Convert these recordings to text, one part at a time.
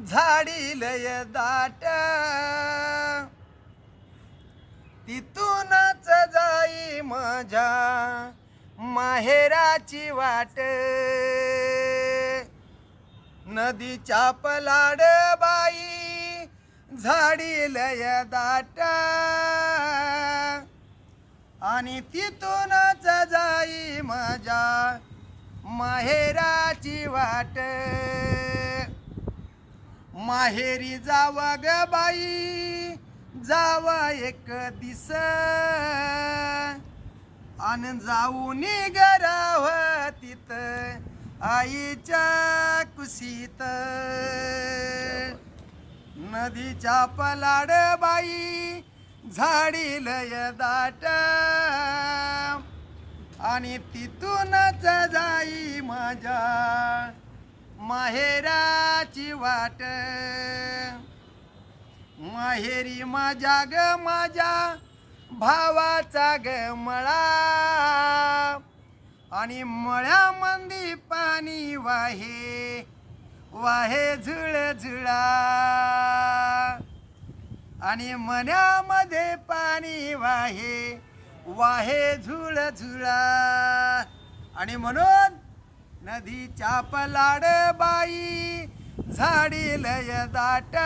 झाडी लय दाट. तिथूनच जाई माझ्या माहेराची वाट. नदीच्या पलाड बाई झाडी लय दाट. आणि तिथूनच जाई माझ्या माहेराची वाट. माहेरी जाव ग बाई जावा एक दिस. अन जाऊन गराव तित आईच्या कुशीत. नदीच्या पलाड बाई झाडी लय दाट. आणि तिथूनच जाई माझ्या. माहेराची वाट. माहेरी माझ्या ग माझ्या भावाचा ग मळा. आणि मळ्यामंदी पाणी वाहे वाहे झुळ झुळा. आणि मन्यामध्ये पाणी वाहे वाहे झुळ झुळा. आणि म्हणून नदीच्या पलाड बाई झाडी लय दाट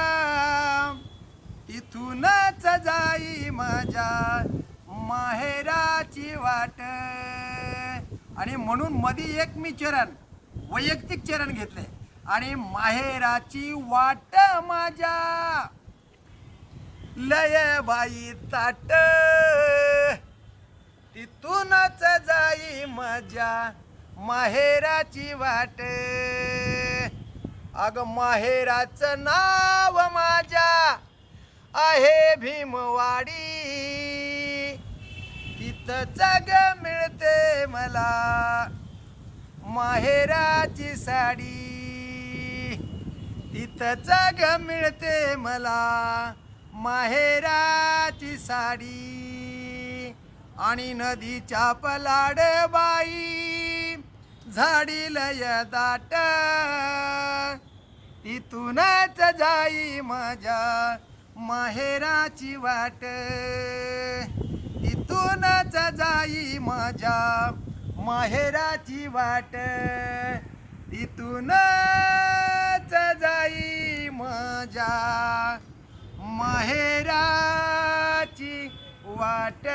तिथूनच जाई माझ्या माहेराची वाट. आणि म्हणून मधी एक मी चरण वैयक्तिक चरण घेतले. आणि माहेराची वाट माझ्या. लय बाई ताट. तिथूनच जाई माझ्या माहेराची वाट. अग माहेराचं नाव माझ्या आहे भीमवाडी. तिथं जग मिळते मला माहेराची साडी. तिथं जग मिळते मला माहेराची साडी. आणि नदीच्या पलाड बाई झाडी लय दाट. तिथूनच जाई माझ्या माहेराची वाट. तिथूनच जाई माझ्या माहेराची वाट. तिथूनच जाई माझ्या माहेराची वाट.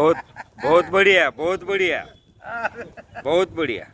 बहुत बहुत बढ़िया बहुत बढ़िया बहुत बढ़िया